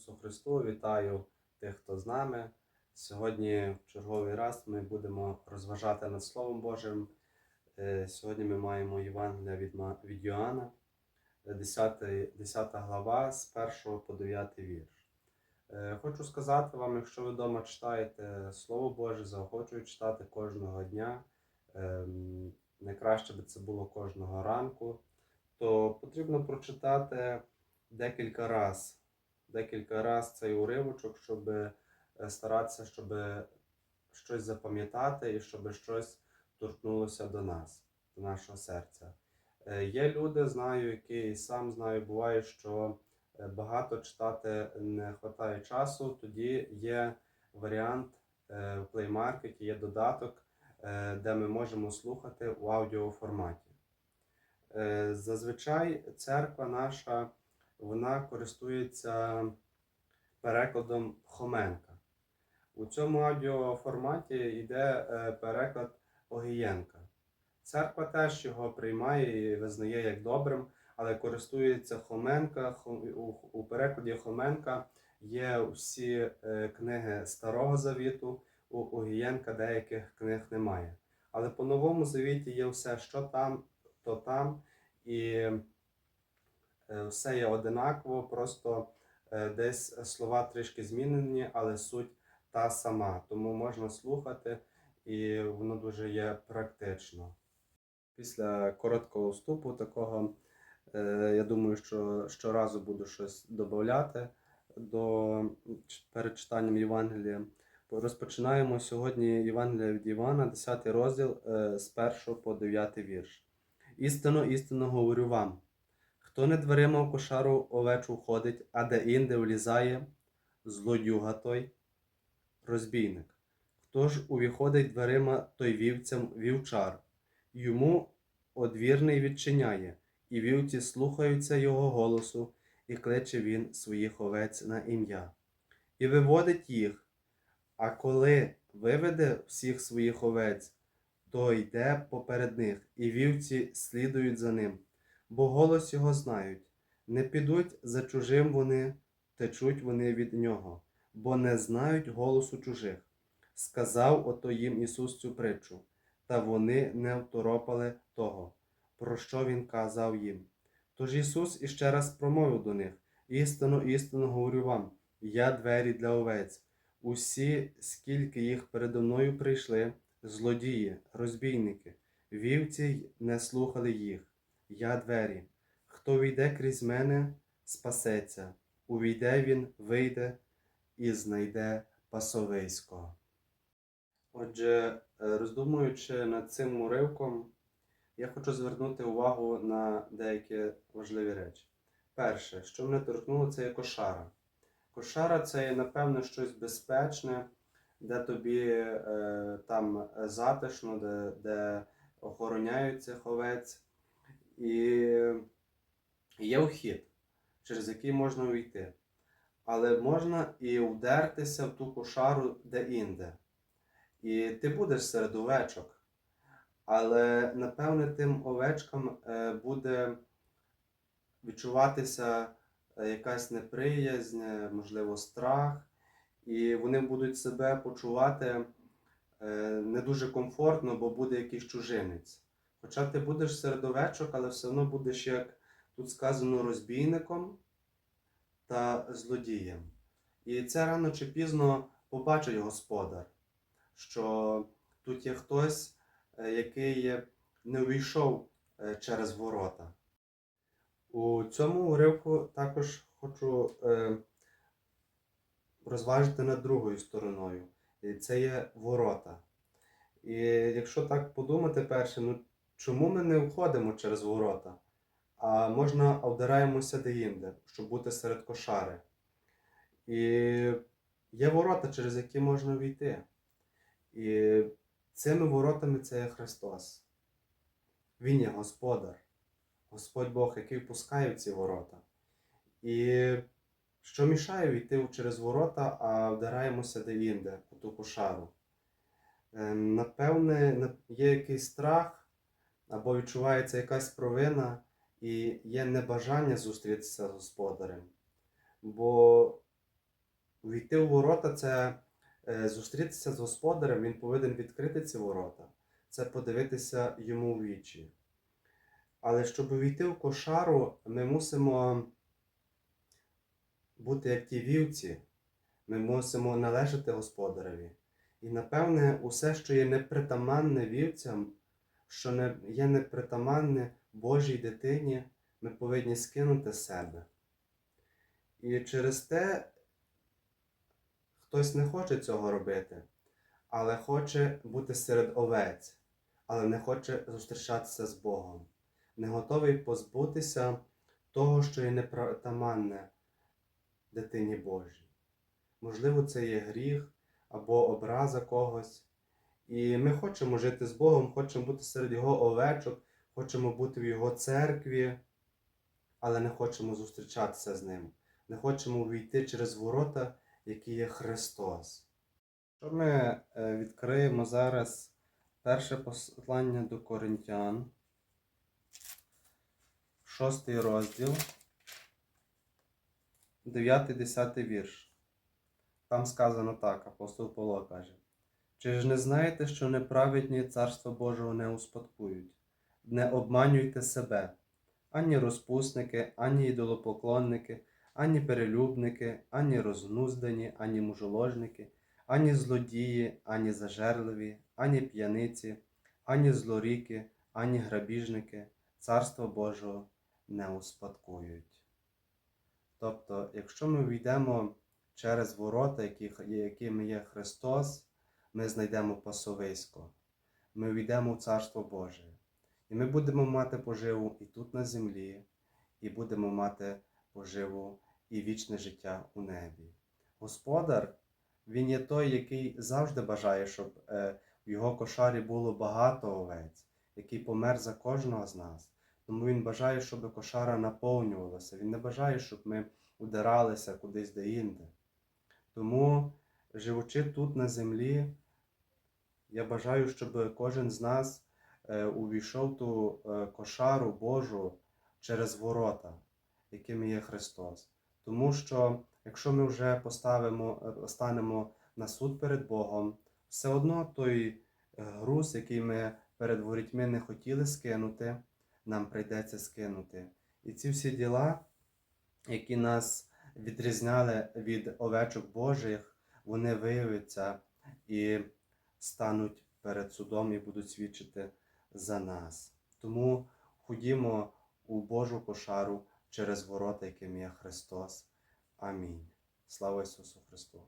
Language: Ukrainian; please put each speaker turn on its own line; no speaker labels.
Ісусу Христу, вітаю тих, хто з нами. Сьогодні в черговий раз ми будемо розважати над Словом Божим. Е, Сьогодні ми маємо Євангелія від, від Йоанна, е, 10, 10 глава з 1 по 9 вірш. Е, Хочу сказати вам, якщо ви вдома читаєте Слово Боже, заохочую читати кожного дня. Ем, Найкраще би це було кожного ранку, то потрібно прочитати декілька разів. Декілька разів цей уривочок, щоб е, старатися, щоб щось запам'ятати і щоб щось торкнулося до нас, до нашого серця. Е, Є люди, знаю, які і сам знаю, буває, що е, багато читати не вистачає часу. Тоді є варіант в Play Market, є додаток, де ми можемо слухати у аудіоформаті. Зазвичай церква наша вона користується перекладом Хоменка. У цьому аудіоформаті йде е, переклад Огієнка. Церква теж його приймає і визнає як добрим, але користується Хоменка. У, перекладі Хоменка є всі е, книги Старого Завіту, у Огієнка деяких книг немає. Але по новому завіті є все, що там, то там, і все є одинаково, просто е, десь слова трішки змінені, але суть та сама. Тому можна слухати, і воно дуже є практично. Після короткого вступу такого, е, я думаю, що щоразу буду щось додати до перед читанням Євангелія. Розпочинаємо сьогодні Євангелія від Івана, 10 розділ е, з 1 по 9 вірш. Істинно, істинно говорю вам. Хто не дверима в кошару овечу входить, а де інде влізає, злодюга той, розбійник. Хто ж увіходить дверима, той вівцям вівчар. Йому одвірний відчиняє, і вівці слухаються його голосу, і кличе він своїх овець на ім'я. І виводить їх. А коли виведе всіх своїх овець, то йде поперед них, і вівці слідують за ним, бо голос його знають. Не підуть за чужим вони, течуть вони від нього, бо не знають голосу чужих. Сказав ото їм Ісус цю притчу, та вони не второпали того, про що Він казав їм. Тож Ісус іще раз промовив до них: істину, істину говорю вам, я двері для овець. Усі, скільки їх передо мною прийшли, злодії, розбійники, вівці не слухали їх. Я двері. Хто війде крізь мене, спасеться. Увійде він, вийде і знайде пасовисько. Отже, е, роздумуючи над цим уривком, я хочу звернути увагу на деякі важливі речі. Перше, що мене торкнуло, це є кошара. Кошара це напевно, щось безпечне, де тобі е, там затишно, де, де охороняють цих овець. І є вхід, через який можна увійти. Але можна і вдертися в ту кошару де-інде. І ти будеш серед овечок. Але напевне тим овечкам е, буде відчуватися е, якась неприязнь, е, можливо, страх, і вони будуть себе почувати не дуже комфортно, бо буде якийсь чужинець. Хоча ти будеш серед овечок, але все одно будеш, як тут сказано, розбійником та злодієм. І це рано чи пізно побачить господар, що тут є хтось, е, який не увійшов е, через ворота. У цьому уривку також хочу е, розважити над другою стороною. І це є ворота. І якщо так подумати перше, ну чому ми не входимо через ворота, а можна обдираємося деінде, щоб бути серед кошари. І є ворота, через які можна війти. І цими воротами це є Христос. Він є Господар, Господь Бог, який впускає ці ворота. І що мішає війти через ворота, а вдараємося де-інде, у ту кошару. Е, Напевне, є якийсь страх, або відчувається якась провина, і є небажання зустрітися з господарем. Бо Увійти у ворота це е, зустрітися з господарем, він повинен відкрити ці ворота, це подивитися йому в вічі. Але щоб увійти в кошару, ми мусимо бути як ті вівці, ми мусимо належати господареві. І напевне, усе, що є непритаманне вівцям, що не є непритаманне Божій дитині, ми повинні скинути себе. І через те хтось не хоче цього робити, але хоче бути серед овець, але не хоче зустрічатися з Богом, не готовий позбутися того, що є непритаманне дитині Божій. Можливо, це є гріх або образа когось. І ми хочемо жити з Богом, хочемо бути серед Його овечок, хочемо бути в Його церкві, але не хочемо зустрічатися з Ним. Не хочемо увійти через ворота, які є Христос. Що ми е, відкриємо зараз перше послання до Коринтян, шостий розділ, 9-10 вірш. Там сказано так, апостол Павло каже. Чи ж не знаєте, що неправедні царство Божого не успадкують? Не обманюйте себе, ані розпусники, ані ідолопоклонники, ані перелюбники, ані розгнуздані, ані мужоложники, ані злодії, ані зажерливі, ані п'яниці, ані злоріки, ані грабіжники, царство Божого не успадкують. Тобто, якщо ми війдемо через ворота, якими є Христос, ми знайдемо пасовисько, ми війдемо в Царство Боже. І ми будемо мати поживу і тут на землі, і будемо мати поживу і вічне життя у небі. Господар, Він є той, який завжди бажає, щоб е, в його кошарі було багато овець, який помер за кожного з нас. Тому Він бажає, щоб кошара наповнювалася. Він не бажає, щоб ми удиралися кудись де-інде. Тому, живучи тут на землі, я бажаю, щоб кожен з нас е, увійшов ту е, кошару Божу через ворота, якими є Христос. Тому що якщо ми вже поставимо, е, станемо на суд перед Богом, все одно той груз, який ми перед ворітьми не хотіли скинути, нам прийдеться скинути. І ці всі діла, які нас відрізняли від овечок Божих, вони виявляться і стануть перед судом і будуть свідчити за нас. Тому ходімо у Божу кошару через ворота, яким є Христос. Амінь. Слава Ісусу Христу!